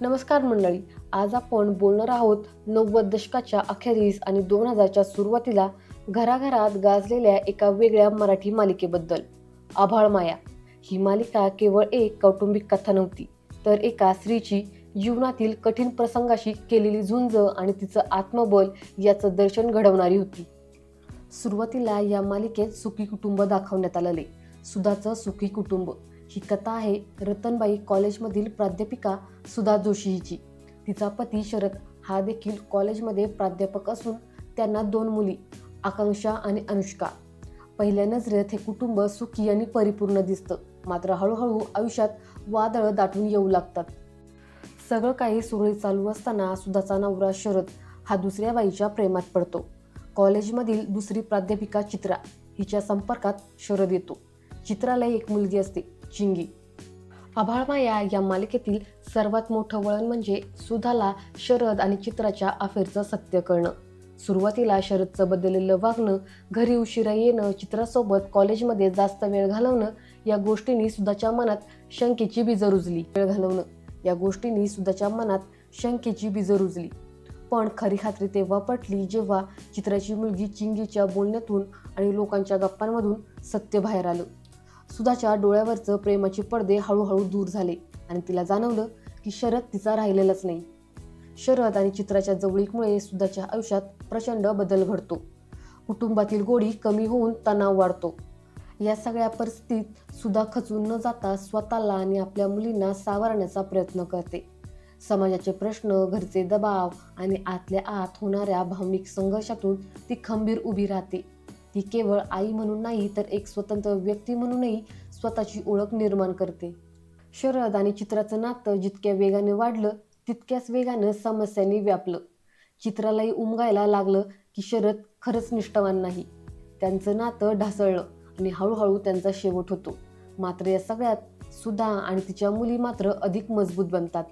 नमस्कार मंडळी आज आपण बोलणार आहोत नव्वद दशकाच्या अखेरीस आणि दोन हजारच्या सुरुवातीला घराघरात गाजलेल्या एका वेगळ्या मराठी मालिकेबद्दल. आभाळ माया. ही मालिका केवळ एक कौटुंबिक कथा नव्हती तर एका स्त्रीची जीवनातील कठीण प्रसंगाशी केलेली झुंज आणि तिचं आत्मबल याचं दर्शन घडवणारी होती. सुरुवातीला या मालिकेत सुखी कुटुंब दाखवण्यात आलेले. सुधाचं सुखी कुटुंब. ही कथा आहे रतनबाई कॉलेजमधील प्राध्यापिका सुधा जोशी हिची तिचा पती शरद हा देखील कॉलेजमध्ये प्राध्यापक असून त्यांना दोन मुली आकांक्षा आणि अनुष्का. पहिल्या नजरेत हे कुटुंब सुखी आणि परिपूर्ण दिसतं. मात्र हळूहळू आयुष्यात वादळं दाटून येऊ लागतात. सगळं काही सुरळीत चालू असताना सुधाचा नवरा शरद हा दुसऱ्या बाईच्या प्रेमात पडतो. कॉलेजमधील दुसरी प्राध्यापिका चित्रा हिच्या संपर्कात शरद येतो. चित्राला एक मुलगी असते. चिंगी आभाळमाया या मालिकेतील सर्वात मोठं वळण म्हणजे सुधाला शरद आणि चित्राच्या अफेअरचं सत्य कळणं. सुरुवातीला शरदचं बदललेलं वागणं घरी उशिरा येणं चित्रासोबत कॉलेजमध्ये जास्त वेळ घालवणं या गोष्टींनी सुधाच्या मनात शंकेची बीजं रुजली वेळ घालवणं. या गोष्टींनी सुधाच्या मनात शंकेची बीजं रुजली पण खरी खात्री तेव्हा पटली जेव्हा चित्राची मुलगी चिंगीच्या बोलण्यातून आणि लोकांच्या गप्पांमधून सत्य बाहेर आलं. सुधाच्या डोळ्यावरचं प्रेमाचे पडदे हळूहळू दूर झाले आणि तिला जाणवलं की शरद तिचा राहिलेलाच नाही. शरद आणि चित्राच्या जवळीकमुळे सुधाच्या आयुष्यात प्रचंड बदल घडतो. कुटुंबातील गोडी कमी होऊन तणाव वाढतो. या सगळ्या परिस्थितीत सुधा खचून न जाता स्वतःला आणि आपल्या मुलींना सावरण्याचा प्रयत्न करते. समाजाचे प्रश्न घरचे दबाव आणि आतल्या आत होणाऱ्या भावनिक संघर्षातून ती खंबीर उभी राहते. ही केवळ आई म्हणून नाही तर एक स्वतंत्र व्यक्ती म्हणूनही स्वतःची ओळख निर्माण करते. शरद आणि चित्राचं नातं जितक्या वेगाने वाढलं तितक्याच वेगानं समस्यांनी व्यापलं. चित्रालाही उमगायला लागलं की शरद खरंच निष्ठावान नाही. त्यांचं नातं ढासळलं आणि हळूहळू त्यांचा शेवट होतो. मात्र या सगळ्यात सुधा आणि तिच्या मुली मात्र अधिक मजबूत बनतात.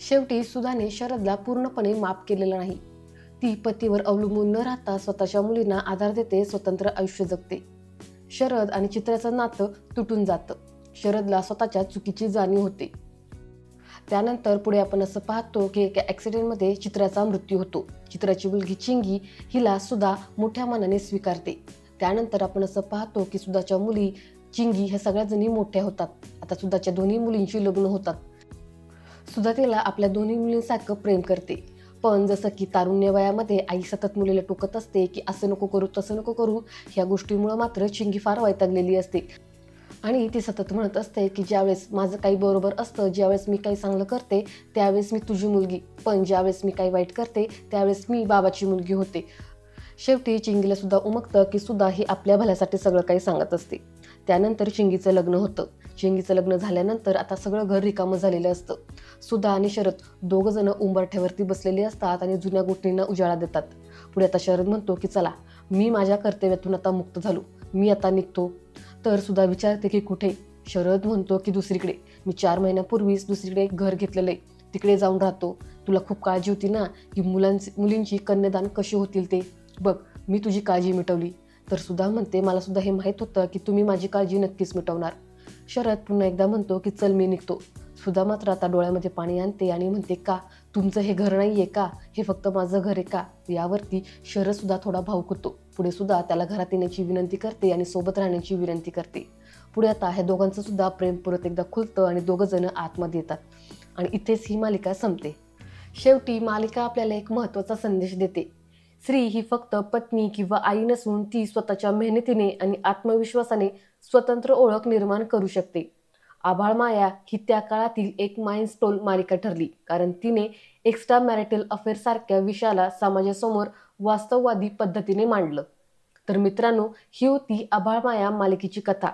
शेवटी सुधाने शरदला पूर्णपणे माफ केलेलं नाही. ती पतीवर अवलंबून न राहता स्वतःच्या मुलींना आधार देते स्वतंत्र आयुष्य जगते. शरद आणि चित्राचं नातं तुटून जातं. शरदला स्वतःच्या चुकीची जाणीव होते. त्यानंतर पुढे आपण असं पाहतो की एका ॲक्सिडेंटमध्ये चित्राचा मृत्यू होतो. चित्राची मुलगी चिंगी हिला सुद्धा मोठ्या मनाने स्वीकारते. त्यानंतर आपण असं पाहतो की सुद्धाच्या मुली चिंगी ह्या सगळ्या जणी मोठ्या होतात. आता सुद्धाच्या दोन्ही मुलींची लग्न होतात. सुधा तिला आपल्या दोन्ही मुलींसारखं प्रेम करते. पण जसं की तारुण्य वयामध्ये आई सतत मुलीला टोकत असते की असं नको करू तसं नको करू ह्या गोष्टीमुळं मात्र चिंगी फार वैतागलेली असते. आणि ती सतत म्हणत असते की ज्यावेळेस माझं काही बरोबर असतं ज्यावेळेस मी काही चांगलं करते त्यावेळेस मी तुझी मुलगी. पण ज्यावेळेस मी काही वाईट करते त्यावेळेस मी बाबाची मुलगी होते. शेवटी चिंगीला सुद्धा उमगतं की सुद्धा ही आपल्या भल्यासाठी सगळं काही सांगत असते. त्यानंतर चिंगीचं लग्न होतं. चिंगीचं लग्न झाल्यानंतर आता सगळं घर रिकामं झालेलं असतं. सुधा आणि शरद दोघं जण उंबरठ्यावरती बसलेले असतात आणि जुन्या गोष्टींना उजाळा देतात. पुढे आता शरद म्हणतो की चला मी माझ्या कर्तव्यातून आता मुक्त झालो. मी आता निघतो. तर सुद्धा विचारते की कुठे? शरद म्हणतो की दुसरीकडे. मी चार महिन्यापूर्वीच दुसरीकडे एक घर घेतलेलं आहे. तिकडे जाऊन राहतो. तुला खूप काळजी होती ना की मुलांची मुलींची कन्यादान कशी होतील ते? बघ मी तुझी काळजी मिटवली. तर सुद्धा म्हणते मला सुद्धा हे माहीत होतं की तुम्ही माझी काळजी नक्कीच मिटवणार. शरद पुन्हा एकदा म्हणतो की चल मी निघतो. सुद्धा मात्र आता डोळ्यामध्ये पाणी आणते आणि म्हणते का? तुमचं हे घर नाही आहे का? हे फक्त माझं घर आहे का? यावरती शरद सुद्धा थोडा भावूक होतो. पुढे सुद्धा त्याला घरात येण्याची विनंती करते आणि सोबत राहण्याची विनंती करते. पुढे आता ह्या दोघांचं सुद्धा प्रेम परत एकदा खुलतं आणि दोघं जण आतमध्ये येतात. आणि इथेच ही मालिका संपते. शेवटी मालिका आपल्याला एक महत्त्वाचा संदेश देते. स्त्री ही फक्त पत्नी किंवा आई नसून ती स्वतःच्या मेहनतीने आणि आत्मविश्वासाने स्वतंत्र ओळख निर्माण करू शकते. आभाळ माया ही त्या काळातील एक माइलस्टोन मालिका ठरली कारण तिने एक्स्ट्रा मॅरिटल अफेअर सारख्या विषयाला समाजासमोर वास्तववादी पद्धतीने मांडलं. तर मित्रांनो ही होती आभाळ माया मालिकेची कथा.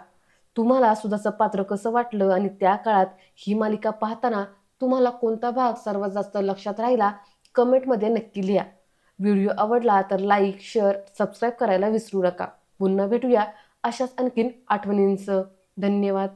तुम्हाला सुद्धाचं पात्र कसं वाटलं आणि त्या काळात ही मालिका पाहताना तुम्हाला कोणता भाग सर्वात जास्त लक्षात राहिला कमेंटमध्ये नक्की लिहा. व्हिडिओ आवडला तर लाईक शेअर सबस्क्राईब करायला विसरू नका. पुन्हा भेटूया अशाच आणखीन आठवणींचं. धन्यवाद.